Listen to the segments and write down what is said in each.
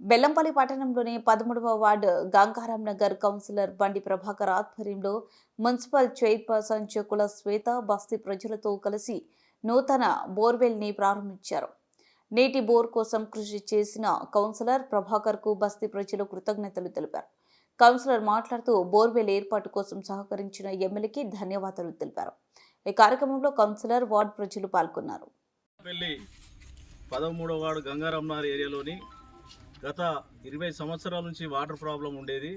బెల్లంపల్లి పట్టణంలోని పదమూడవ ward Gangaram Nagar councillor బండి ప్రభాకర్ ఆధ్వర్యంలో మున్సిపల్ చైర్పర్సన్ చెక్కుల శ్వేత బస్తీ ప్రజలతో కలిసి నూతన బోర్వెల్ని ప్రారంభించారు. నేటి బోర్ కోసం కృషి చేసిన కౌన్సిలర్ ప్రభాకర్కు బస్తీ ప్రజలు కృతజ్ఞతలు తెలిపారు. కౌన్సిలర్ మాట్లాడుతూ బోర్వెల్ ఏర్పాటు కోసం సహకరించిన ఎమ్మెల్యేకి ధన్యవాదాలు తెలిపారు. ఈ కార్యక్రమంలో కౌన్సిలర్ వార్డు ప్రజలు పాల్గొన్నారు. పదమూడవ వార్డు గంగారమ్నార్ ఏరియాలోని గత ఇరవై సంవత్సరాల నుంచి వాటర్ ప్రాబ్లం ఉండేది.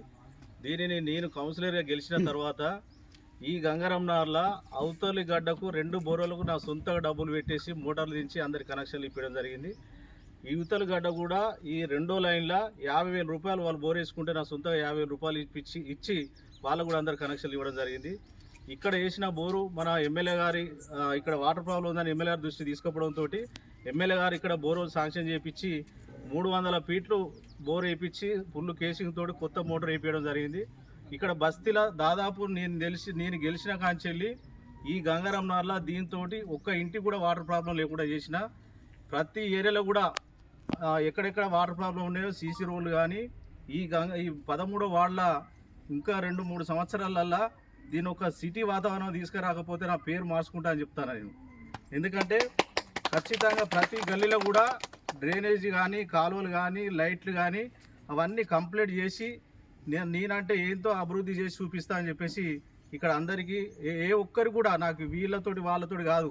దీనిని నేను కౌన్సిలర్గా గెలిచిన తర్వాత ఈ గంగారమ్నార్ల అవతలి గడ్డకు రెండు బోర్లకు నా సొంత డబ్బులు పెట్టేసి మోటార్లు దించి అందరి కనెక్షన్లు ఇప్పడం జరిగింది. ఈ గడ్డ కూడా ఈ రెండో లైన్లో యాభై వేల రూపాయలు వాళ్ళు బోర్ వేసుకుంటే నా సొంతగా యాభై వేల రూపాయలు ఇప్పించి ఇచ్చి వాళ్ళకు కూడా అందరు కనెక్షన్లు ఇవ్వడం జరిగింది. ఇక్కడ వేసిన బోరు మన ఎమ్మెల్యే గారి ఇక్కడ వాటర్ ప్రాబ్లం ఉందని ఎమ్మెల్యే గారి దృష్టి తీసుకుపోవడంతో ఎమ్మెల్యే గారు ఇక్కడ బోరు శాంక్షన్ చేయించి మూడు వందల ఫీట్లు బోర్ వేయించి ఫుల్ కేసింగ్ తోటి కొత్త మోటార్ వేయించడం జరిగింది. ఇక్కడ బస్తీలో దాదాపు నేను తెలిసి నేను గెలిచిన కాంచెల్లి ఈ గంగారంనార్ల దీంతో ఒక్క ఇంటికి కూడా వాటర్ ప్రాబ్లం లేకుండా చేసిన. ప్రతి ఏరియాలో కూడా ఎక్కడెక్కడ వాటర్ ప్రాబ్లం ఉన్నాయో సీసీ రోడ్లు కానీ ఈ గంగ ఈ పదమూడో వార్డుల ఇంకా రెండు మూడు సంవత్సరాలల్లా దీని ఒక సిటీ వాతావరణం తీసుకురాకపోతే నా పేరు మార్చుకుంటా అని చెప్తాను నేను. ఎందుకంటే ఖచ్చితంగా ప్రతి గల్లీలో కూడా డ్రైనేజ్ కానీ కాలువలు కానీ లైట్లు కానీ అవన్నీ కంప్లీట్ చేసి నేను నేనంటే ఏంతో అభివృద్ధి చేసి చూపిస్తా అని చెప్పేసి ఇక్కడ అందరికీ ఏ ఏ ఒక్కరు కూడా నాకు వీళ్ళతోటి వాళ్ళతోటి కాదు.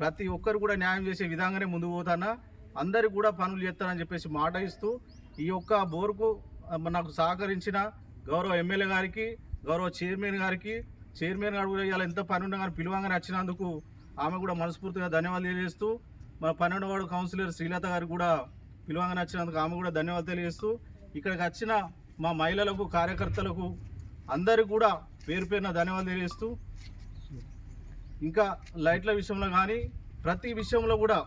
ప్రతి ఒక్కరు కూడా న్యాయం చేసే విధంగానే ముందుకు పోతానా? అందరికి కూడా పనులు చేస్తానని చెప్పేసి మాట ఇస్తూ ఈ యొక్క బోర్కు నాకు సహకరించిన గౌరవ ఎమ్మెల్యే గారికి గౌరవ చైర్మన్ గారికి చైర్మన్ గారు కూడా ఇలా ఎంత పని ఉన్నా కానీ పిలువంగానే వచ్చినందుకు ఆమె కూడా మనస్ఫూర్తిగా ధన్యవాదాలు తెలియజేస్తూ మన పన్నెండు వాడు కౌన్సిలర్ శ్రీలత గారికి కూడా పిలువంగా వచ్చినందుకు ఆమె కూడా ధన్యవాదాలు తెలియజేస్తూ ఇక్కడికి వచ్చిన మా మహిళలకు కార్యకర్తలకు అందరికి కూడా పేరు పేరున ధన్యవాదాలు తెలియజేస్తూ ఇంకా లైట్ల విషయంలో కానీ ప్రతి విషయంలో కూడా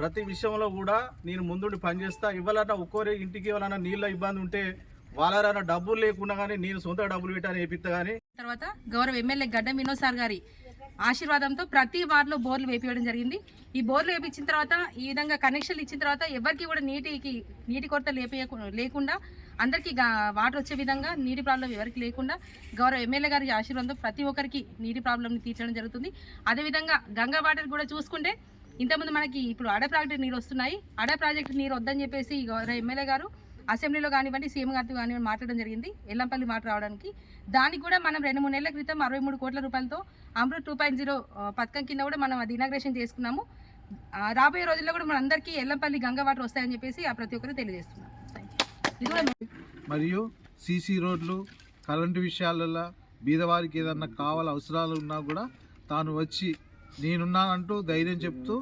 ప్రతి విషయంలో కూడా నేను ముందుండి పనిచేస్తా. ఇవ్వాలన్నా ఒక్కోరి ఇంటికి ఇవ్వాలన్నా నీళ్ళ ఇబ్బంది ఉంటే వాళ్ళ డబ్బులు లేకుండా కానీ నేను సొంత డబ్బులు పెట్టాను వేపిస్తా కానీ. తర్వాత గౌరవ ఎమ్మెల్యే గడ్డ వినోద్ సార్ గారి ఆశీర్వాదంతో ప్రతి వార్డులో బోర్లు వేపించడం జరిగింది. ఈ బోర్లు వేపించిన తర్వాత ఈ విధంగా కనెక్షన్లు ఇచ్చిన తర్వాత ఎవరికి కూడా నీటికి నీటి కొరత లేపేయకు లేకుండా అందరికీ వాటర్ వచ్చే విధంగా నీటి ప్రాబ్లం ఎవరికి లేకుండా గౌరవ ఎమ్మెల్యే గారి ఆశీర్వాదంతో ప్రతి ఒక్కరికి నీటి ప్రాబ్లంని తీర్చడం జరుగుతుంది. అదేవిధంగా గంగా వాటర్ కూడా చూసుకుంటే ఇంతకుముందు మనకి ఇప్పుడు అడ ప్రాజెక్టు నీరు వస్తున్నాయి. అడ ప్రాజెక్టు నీరు వద్దని చెప్పేసి గౌరవ ఎమ్మెల్యే గారు అసెంబ్లీలో కానివ్వండి సీఎం గారితో కానివ్వండి మాట్లాడడం జరిగింది. ఎల్లంపల్లి మాట రావడానికి. దానికి కూడా మనం రెండు మూడు నెలల క్రితం అరవై మూడు కోట్ల రూపాయలతో అమృత్ టూ పాయింట్ జీరో పథకం కింద కూడా మనం అది ఇనాగ్రేషన్ చేసుకున్నాము. రాబోయే రోజుల్లో కూడా మనందరికీ ఎల్లంపల్లి గంగా వాటర్ వస్తాయని చెప్పేసి ఆ ప్రతి ఒక్కరు తెలియజేస్తున్నాం. మరియు సీసీ రోడ్లు కరెంటు విషయాలలో బీదవారికి ఏదన్నా కావాల అవసరాలు ఉన్నా కూడా తాను వచ్చి నేనున్నానంటూ ధైర్యం చెప్తూ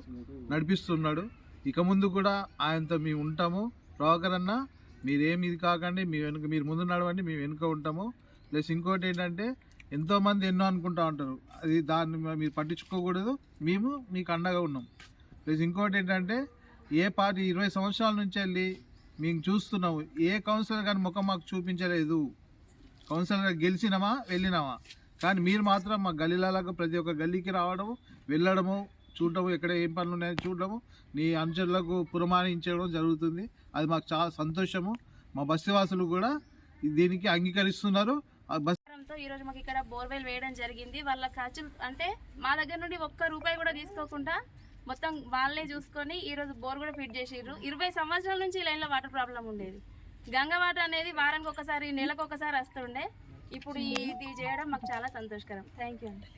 నడిపిస్తున్నాడు. ఇక ముందు కూడా ఆయనతో మేము ఉంటాము. ప్రభాకర్ అన్న మీరేమి ఇది కాకండి మీ వెనుక మీరు ముందు నడవండి మేము వెనుక ఉంటాము. ప్లస్ ఇంకోటి ఏంటంటే ఎంతోమంది ఎన్నో అనుకుంటా ఉంటారు. అది దాన్ని మీరు పట్టించుకోకూడదు. మేము మీకు అండగా ఉన్నాం. ప్లస్ ఇంకోటి ఏంటంటే ఏ పార్టీ ఇరవై సంవత్సరాల నుంచి వెళ్ళి మేము చూస్తున్నాము ఏ కౌన్సిలర్ కానీ ముఖం మాకు చూపించలేదు. కౌన్సిలర్ గెలిచినామా వెళ్ళినామా. కానీ మీరు మాత్రం మా గల్లీలకు ప్రతి ఒక్క గల్లీకి రావడము వెళ్ళడము చూడడము ఎక్కడ ఏం పనులు ఉన్నాయని చూడడము నీ అనుచరులకు పురమాణించడం జరుగుతుంది. అది మాకు చాలా సంతోషము. మా బస్సువాసులు కూడా దీనికి అంగీకరిస్తున్నారు. ఆ ఈ రోజు మాకు ఇక్కడ బోర్వెల్ వేయడం జరిగింది. వాళ్ళ ఖర్చులు అంటే మా దగ్గర నుండి ఒక్క రూపాయి కూడా తీసుకోకుండా మొత్తం వాళ్ళే చూసుకొని ఈరోజు బోర్ కూడా ఫిట్ చేసిర్రు ఇరవై సంవత్సరాల నుంచి ఈ లైన్లో వాటర్ ప్రాబ్లం ఉండేది. గంగ వాటర్ అనేది వారానికి ఒకసారి నెలకు ఒకసారి వస్తుండే. ఇప్పుడు ఇది చేయడం మాకు చాలా సంతోషకరం. థ్యాంక్ యూ అండి